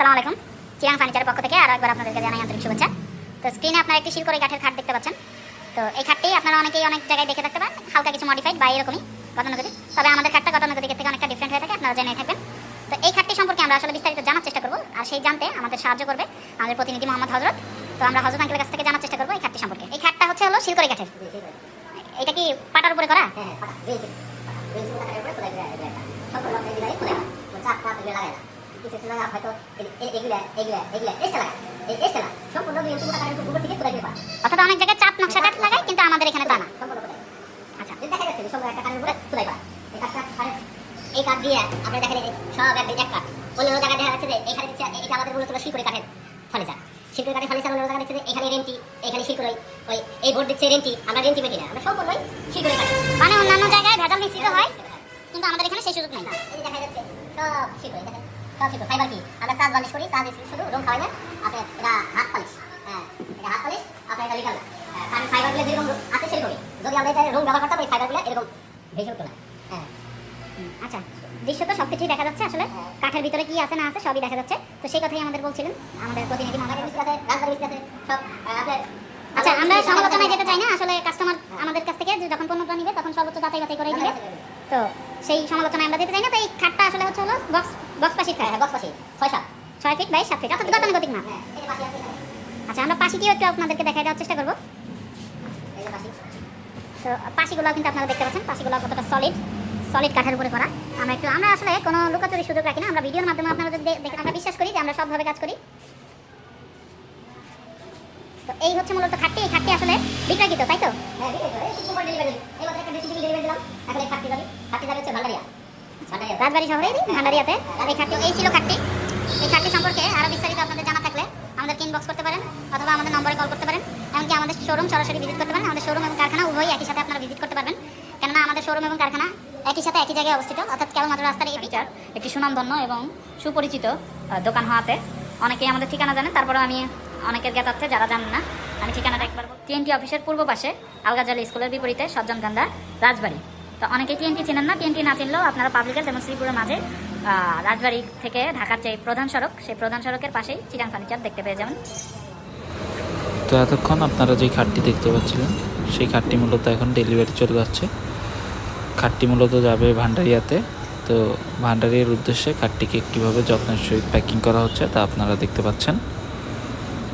সালাম আলাইকুম চিরাং ফার্নিচারের পক্ষ থেকে আরও একবার আপনাদেরকে জানাই আন্তরিক শুভেচ্ছা তো স্ক্রিনে আপনারা একটি শিলকড়ি কাঠের খাট দেখতে পাচ্ছেন তো এই খাটটি আপনারা অনেকেই অনেক জায়গায় দেখে থাকতে পারেন হালকা কিছু মডিফাইড বা এরকমই গতানুগতিক তবে আমাদের খাটটা গতানুগতিকের থেকে অনেকটা ডিফারেন্ট হয়ে থাকে আপনারা জেনে থাকবেন তো এই খাটটি সম্পর্কে আমরা আসলে বিস্তারিত জানার চেষ্টা করব আর সেই জানতে আমাদের সাহায্য করবে আমাদের প্রতিনিধি মোহাম্মদ হজরত তো আমরা হজরত আঙ্কেলের কাছ থেকে জানার চেষ্টা করব এই খাটটি সম্পর্কে এই খাটটা হচ্ছে হলো শিলকড়ি কাঠের এটা কি পাটার উপরে করা অর্থাৎ অনেক জায়গায় চাপ নকশা কাঠ লাগায় কিন্তু আমাদের এখানে তা না। আচ্ছা। এই কাঠ দিয়ে আপনারা দেখেন সব এক এক কাঠ অন্য জায়গায় দেখা যাচ্ছে যে এখানে দিচ্ছে এটা আমাদের মূলত শিলকুড়ি কাঠের ফার্নিচার। শিলকুড়ি কাঠের ফার্নিচার অন্য জায়গায় দিচ্ছে যে এখানে রেন্টি এখানে ওই এই বোর্ড দিচ্ছে রেন্টি আমরা রেন্টি মেটি না আমরা সম্পূর্ণই শিলকুড়ি কাঠ মানে অন্যান্য জায়গায় ভেজাল মিশ্রিত হয় কিন্তু আমাদের এখানে সেই সুযোগ নেই। এই দেখা যাচ্ছে সব দেখেন ফাইবার কি? আমরা চাষ বালিশ করি চাষ শুধু রং খাওয়াই না আপনার এটা হাত পালিশ হ্যাঁ এটা হাত পালিশ আপনার এটা লিখাল না হ্যাঁ, কারণ ফাইবারগুলো যেরকম আছে সেরকমই। যদি আমরা এটা রং ব্যবহার করতাম এই ফাইবারগুলো এরকম ভেসে উঠতো না। হ্যাঁ। আচ্ছা দৃশ্য তো সবকিছুই দেখা যাচ্ছে আসলে। কাঠের ভিতরে কি আছে না আছে সবই দেখা যাচ্ছে। তো সেই কথাই আমাদের বলছিলেন আমাদের প্রতিনিধি মহানগর মিস্ত্রি আছে রাজবাড়ি মিস্ত্রি আছে সব আপনার আচ্ছা আমরা সমালোচনায় যেতে চাই না আসলে কাস্টমার আমাদের কাছ থেকে যখন পণ্যটা নিবে তখন সর্বোচ্চ যাচাই বাছাই করেই দিবে। তো সেই সমালোচনায় আমরা যেতে চাই না তো এই খাটটা আসলে হচ্ছে হলো বক্স বক্স পাশির খাট হ্যাঁ বক্স পাশে ছয় সাত ছয় ফিট বাই সাত ফিট অর্থাৎ গতানুগতিক আছে আচ্ছা আমরা পাশিটিও একটু আপনাদেরকে দেখাই দেওয়ার চেষ্টা করব। তো পাশিগুলো কিন্তু আপনারা দেখতে পাচ্ছেন পাশিগুলো কতটা সলিড সলিড কাঠের উপরে করা। আমরা একটু আমরা আসলে কোনো লুকাচুরি সুযোগ রাখি না আমরা ভিডিওর মাধ্যমে আপনারা যদি দেখেন আমরা বিশ্বাস করি যে আমরা সবভাবে কাজ করি। তো এই হচ্ছে মূলত খাটটি এই খাটটি আসলে বিক্রয়কৃত তাই তো? হ্যাঁ ডেলিভারি এই মাত্র একটা বেশি ডেলিভারি দিলাম এখন এই খাটটি যাবে। খাটটি যাবে হচ্ছে ভান্ডারিয়া। ভান্ডারিয়া। রাজবাড়ি শহরে ভান্ডারিয়াতে। এই খাটটি এই ছিল খাটটি। এই খাটটি সম্পর্কে আরও বিস্তারিত আপনাদের জানা থাকলে আমাদেরকে ইনবক্স করতে পারেন অথবা আমাদের নম্বরে কল করতে পারেন। এমনকি আমাদের শোরুম সরাসরি ভিজিট করতে পারেন। আমাদের শোরুম এবং কারখানা উভয়ই একই সাথে আপনারা ভিজিট করতে পারবেন। কেননা আমাদের শোরুম এবং কারখানা একই সাথে একই জায়গায় অবস্থিত। অর্থাৎ কেবলমাত্র রাস্তার এই ফিচার একটি সুনামধন্য এবং সুপরিচিত দোকান হওয়াতে। অনেকেই আমাদের ঠিকানা জানেন তারপরেও আমি অনেকের জ্ঞাতার্থে যারা জানেন না আমি ঠিকানাটা একবার টিএনটি অফিসের পূর্ব পাশে আলগাজাল স্কুলের বিপরীতে সজ্জন গান্ধার রাজবাড়ি। তো অনেকেই টিএনটি চেনেন না টিএনটি না চিনলেও আপনারা পাবলিক হেলথ এবং শ্রীপুরের মাঝে রাজবাড়ি থেকে ঢাকার যে প্রধান সড়ক, সেই প্রধান সড়কের পাশেই চিরাং ফার্নিচার দেখতে পেয়ে যাবেন। তো এতক্ষণ আপনারা যে খাটটি দেখতে পাচ্ছিলেন, সেই খাটটি মূলত এখন ডেলিভারি চলে যাচ্ছে। খাটটি মূলত যাবে ভান্ডারিয়াতে। তো ভান্ডারিয়ার উদ্দেশ্যে খাটটিকে কীভাবে যত্নের সহিত প্যাকিং করা হচ্ছে তা আপনারা দেখতে পাচ্ছেন।